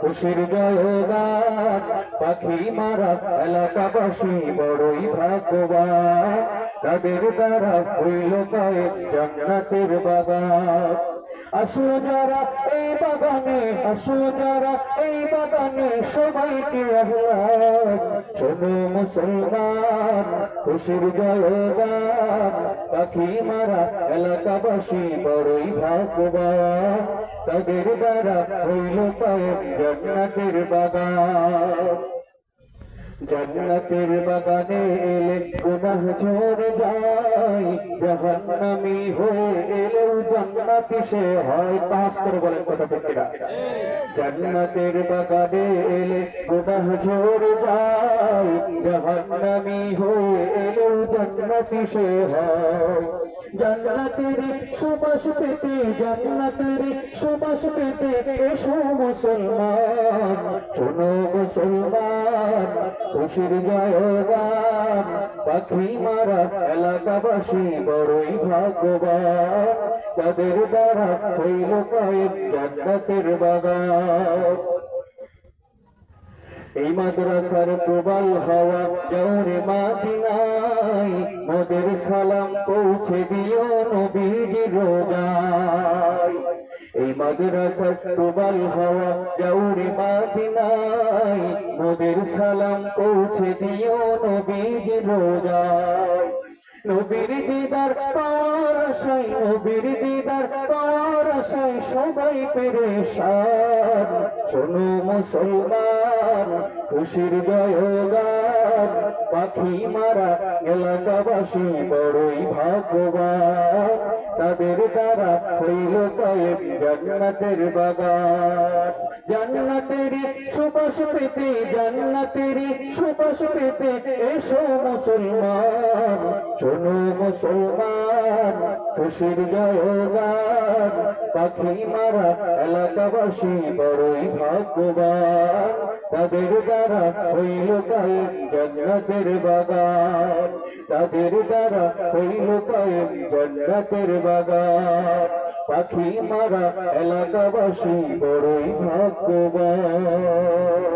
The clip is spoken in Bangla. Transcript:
খুশির জয়গান, পাখি মারা এলাকাবাসী বড়ই ভাগ্যবান। তাদের দ্বারা হইল কয়েক জান্নাতের বাগান। আসো যারা এই বাগানে আসো যারা এই বাগানে সবাইকে আহ্লাদ শোনো মুসলমান, খুশির জয়গান, পাখি মারা এলাকাবাসী বড়ই ভাগ্যবান। তাদের দ্বারা হইল কয়েক জান্নাতের বাগান জান্নাতের বাগানে এলে গুনাহ ঝরে যায় জাহান্নামী হয়ে এলেও জান্নাতি সে হয় পাস করে বলেন কথা ঠিক জান্নাতের বাগানে এলে গুনাহ ঝরে যায়। জাহান্নামী হয়ে এলেও জান্নাতি সে হয়। জান্নাতের সুবাস পেতে, জান্নাতের সুবাস পেতে এসো মুসলমান। শোনো মুসলমান, খুশির জয়গান। পাখি মারা এলাকাবাসী বড়ই ভাগ্যবান। তাদের দ্বারা হইল কয়েক জান্নাতের বাগান। এই মাদ্রাসার প্রবল হাওয়া জৌরে মাদিনাই মোদের সালাম পৌঁছে দিও নবীজি রোজাই এই মাদ্রাসার প্রবল হাওয়া জৌরে মাদিনাই মোদের সালাম পৌঁছে দিও নবীজি রোজাই নবীর দিদার পাওয়ার আশায়, নবীর দিদার পাওয়ার আশায় সবাই পেরেশান। শোনো মুসলমান খুশির জয়গান, পাখি মারা এলাকাবাসী বড়ই ভাগ্যবান। তাদের দ্বারা হইল কয়েক জান্নাতের বাগান। জান্নাতের সুবাস পেতে, জান্নাতের সুবাস পেতে এসো মুসলমান, শোনো মুসলমান। খুশির জয়গান, পাখি মারা এলাকাবাসী বড়ই ভাগ্যবান। তাদের দ্বারা হইল কয়েক জান্নাতের বাগান। তাদের দ্বারা হইল কয়েক জান্নাতের বাগান। পাখি মারা এলাকাবাসী বড়ই ভাগ্যবান।